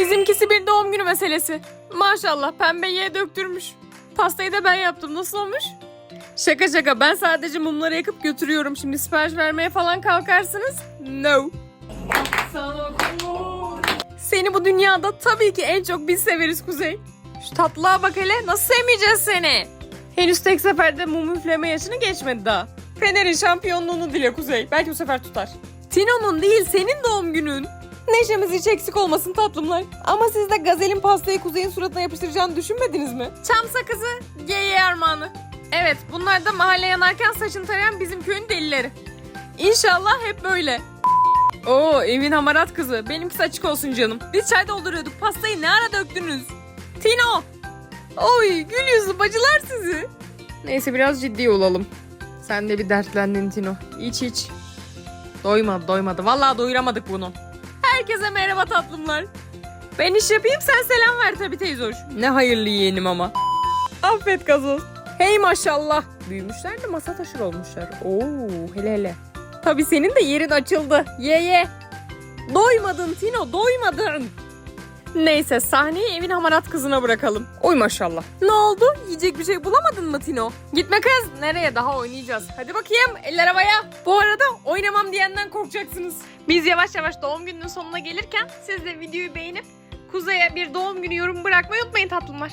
Bizimkisi bir doğum günü meselesi. Maşallah pembe ye döktürmüş. Pastayı da ben yaptım. Nasıl olmuş? Şaka şaka ben sadece mumları yakıp götürüyorum. Şimdi sipariş vermeye falan kalkarsınız. No. Seni bu dünyada tabii ki en çok biz severiz Kuzey. Şu tatlılığa bak hele nasıl sevmeyeceğiz seni? Henüz tek seferde mum üfleme yaşını geçmedi daha. Fener'in şampiyonluğunu dile Kuzey. Belki bu sefer tutar. Tino'nun değil senin doğum günün. Neşemiz hiç eksik olmasın tatlımlar. Ama siz de gazelin pastayı Kuzey'in suratına yapıştıracağını düşünmediniz mi? Çam sakızı, ye armağanı. Evet bunlar da mahalle yanarken saçını tarayan bizim köyün delileri. İnşallah hep böyle. Oo evin hamarat kızı. Benimkisi açık olsun canım. Biz çay dolduruyorduk. Pastayı ne ara döktünüz? Tino! Oy gül yüzlü bacılar sizi. Neyse biraz ciddi olalım. Sen de bir dertlendin Tino. İç iç. Doymadı doymadı. Vallahi doyuramadık bunu. Herkese merhaba tatlımlar. Ben iş yapayım sen selam ver tabii teyze. Ne hayırlı yeğenim ama. Affet gazoz. Hey maşallah. Büyümüşler de masa taşır olmuşlar. Oo hele hele. Tabii senin de yerin açıldı. Ye ye. Doymadın Tino doymadın. Neyse sahneyi evin hamarat kızına bırakalım. Oy maşallah. Ne oldu? Yiyecek bir şey bulamadın mı Tino? Gitme kız. Nereye? Daha oynayacağız. Hadi bakayım. Eller havaya. Bu arada oynamam diyenden korkacaksınız. Biz yavaş yavaş doğum gününün sonuna gelirken siz de videoyu beğenip Kuzey'e bir doğum günü yorum bırakmayı unutmayın tatlımlar.